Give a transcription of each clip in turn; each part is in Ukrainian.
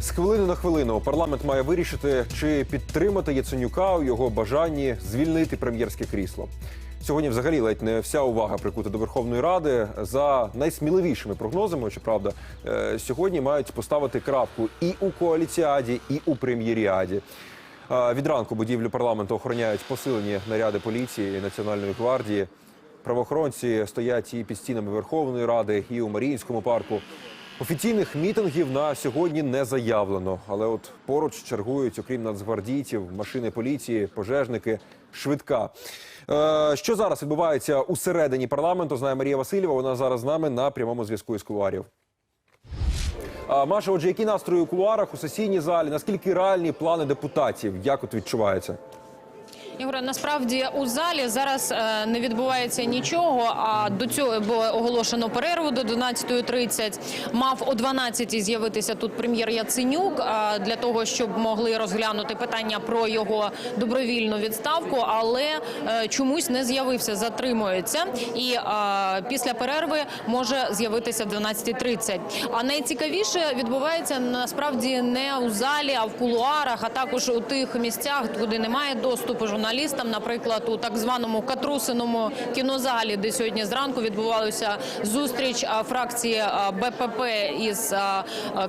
З хвилини на хвилину парламент має вирішити, чи підтримати Яценюка у його бажанні звільнити прем'єрське крісло. Сьогодні, взагалі, ледь не вся увага прикута до Верховної Ради за найсміливішими прогнозами. Щоправда, е, сьогодні мають поставити крапку і у коаліціаді, і у прем'єріаді. Е, Від ранку будівлю парламенту охороняють посилені наряди поліції і національної гвардії. Правоохоронці стоять і під стінами Верховної Ради, і у Маріїнському парку. Офіційних мітингів на сьогодні не заявлено, але от поруч чергують, окрім нацгвардійців, машини поліції, пожежники, швидка. Е, що зараз відбувається усередині парламенту? Знає Марія Васильєва. Вона зараз з нами на прямому зв'язку із кулуарів. А, Маша, отже, які настрої у кулуарах у сесійній залі? Наскільки реальні плани депутатів? Як от відчувається? Ігоре, насправді у залі зараз е, не відбувається нічого. А до цього було оголошено перерву до 12.30. Мав о 12.00 з'явитися тут прем'єр Яценюк е, для того, щоб могли розглянути питання про його добровільну відставку, але е, чомусь не з'явився, затримується. І після перерви може з'явитися в 12.30. А найцікавіше відбувається насправді не у залі, а в кулуарах, а також у тих місцях, куди немає доступу журналістам, наприклад, у так званому Катрусиному кінозалі, де сьогодні зранку відбувалася зустріч фракції БПП із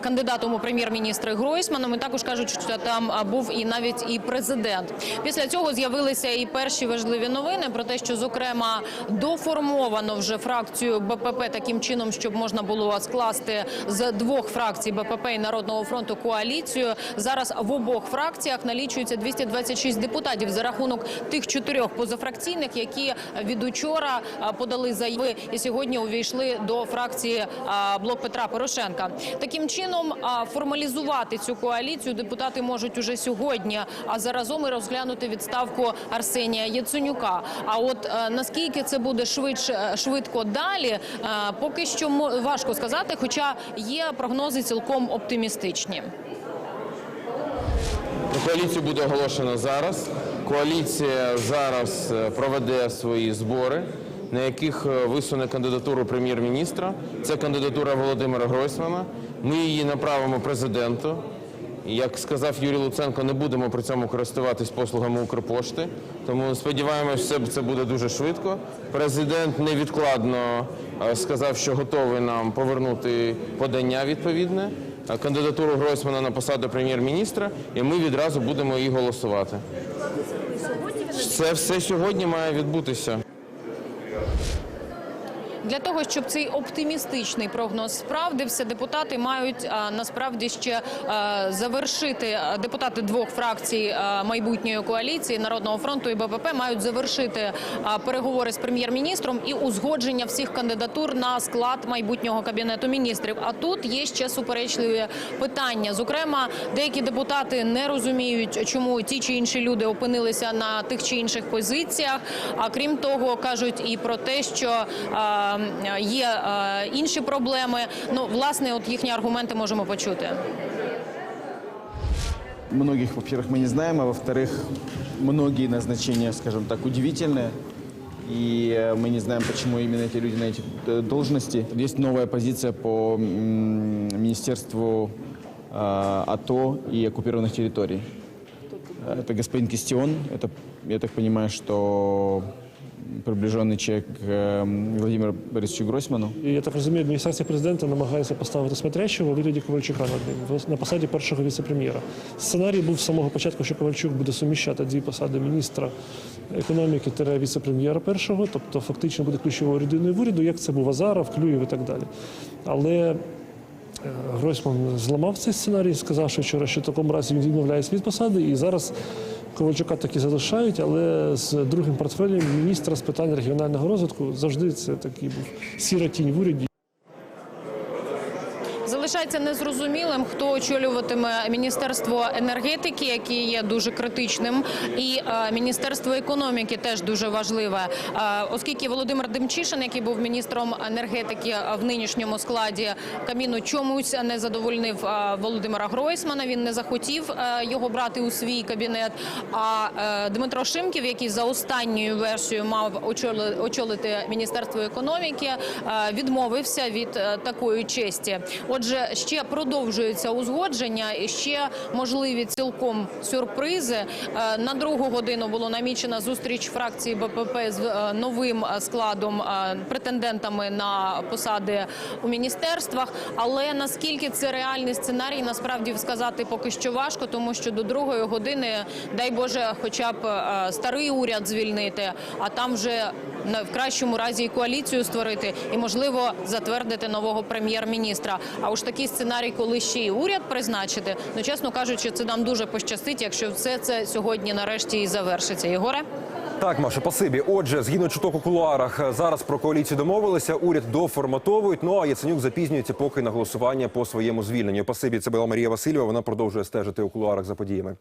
кандидатом у прем'єр-міністри Гройсманом. І також кажуть, що там був і навіть і президент. Після цього з'явилися і перші важливі новини про те, що зокрема доформовано вже фракцію БПП таким чином, щоб можна було скласти з двох фракцій БПП і Народного фронту коаліцію. Зараз в обох фракціях налічується 226 депутатів за рахунок тих чотирьох позафракційних, які від учора подали заяви і сьогодні увійшли до фракції блок Петра Порошенка. Таким чином формалізувати цю коаліцію депутати можуть уже сьогодні, а заразом і розглянути відставку Арсенія Яценюка. А от е, наскільки це буде швидше швидко далі, е, поки що важко сказати, хоча є прогнози цілком оптимістичні. Коаліцію буде оголошено зараз. Коаліція зараз е, проведе свої збори, на яких е, висуне кандидатуру прем'єр-міністра. Це кандидатура Володимира Гройсмана. Ми її направимо президенту. Як сказав Юрій Луценко, не будемо при цьому користуватись послугами Укрпошти. Тому сподіваємось, все це буде дуже швидко. Президент невідкладно е, сказав, що готовий нам повернути подання відповідне, кандидатуру Гройсмана на посаду прем'єр-міністра, і ми відразу будемо її голосувати. Це все сьогодні має відбутися. Для того щоб цей оптимістичний прогноз справдився, депутати мають насправді ще завершити депутати двох фракцій майбутньої коаліції Народного фронту і БПП мають завершити переговори з прем'єр-міністром і узгодження всіх кандидатур на склад майбутнього кабінету міністрів. А тут є ще суперечливі питання. Зокрема, деякі депутати не розуміють, чому ті чи інші люди опинилися на тих чи інших позиціях. А крім того, кажуть і про те, що є е, інші проблеми. Ну, власне, от їхні аргументи можемо почути. Многих, во-первых, мы не знаем, а во-вторых, многие назначения, скажем так, удивительные. И э, мы не знаем, почему именно эти люди на эти э, должности. Есть новая позиция по м, Министерству э, АТО и оккупированных территорий. Это господин Кистион. Это, я так понимаю, что приближенный человек к э, Владимиру Борисовичу Гройсману. І я так розумію, адміністрація президента намагається поставити смотрящого у вигляді Ковальчука на посаді першого віце-прем'єра. Сценарій був з самого початку, що Ковальчук буде суміщати дві посади міністра економіки та віце-прем'єра першого, тобто фактично буде ключовою людиною в уряду, як це був Азаров, Клюєв і так далі. Але е, Гройсман зламав цей сценарій, сказавши вчора, що в такому разі він відмовляється від посади, і зараз Ковальчука таки залишають, але з другим портфелем міністра з питань регіонального розвитку завжди це такий був сіра тінь в уряді. Залишається незрозумілим, хто очолюватиме міністерство енергетики, яке є дуже критичним, і е, міністерство економіки теж дуже важливе, Е, оскільки Володимир Демчишин, який був міністром енергетики е, в нинішньому складі каміну, чомусь не задовольнив Володимира Гройсмана. Він не захотів його брати у свій кабінет. А Дмитро Шимків, який за останньою версією мав очоли- очолити міністерство економіки, відмовився від такої честі. Отже. Ще продовжується узгодження і ще можливі цілком сюрпризи. Е, На другу годину було намічена зустріч фракції БПП з е, новим е, складом претендентами на посади у міністерствах. Але наскільки це реальний сценарій, насправді сказати поки що важко, тому що до другої години, дай Боже, хоча б старий уряд звільнити, а там вже в кращому разі і коаліцію створити, і можливо затвердити нового прем'єр-міністра. А уж такий сценарій, коли ще й уряд призначити, ну чесно кажучи, це нам дуже пощастить, якщо все це сьогодні нарешті і завершиться. Єгоре? Так, Маша, пасибі. Отже, згідно чуток у кулуарах, зараз про коаліцію домовилися. Уряд доформатовують. Ну а Яценюк запізнюється поки на голосування по своєму звільненню. Пасибі, це була Марія Васильєва. Вона продовжує стежити у кулуарах за подіями.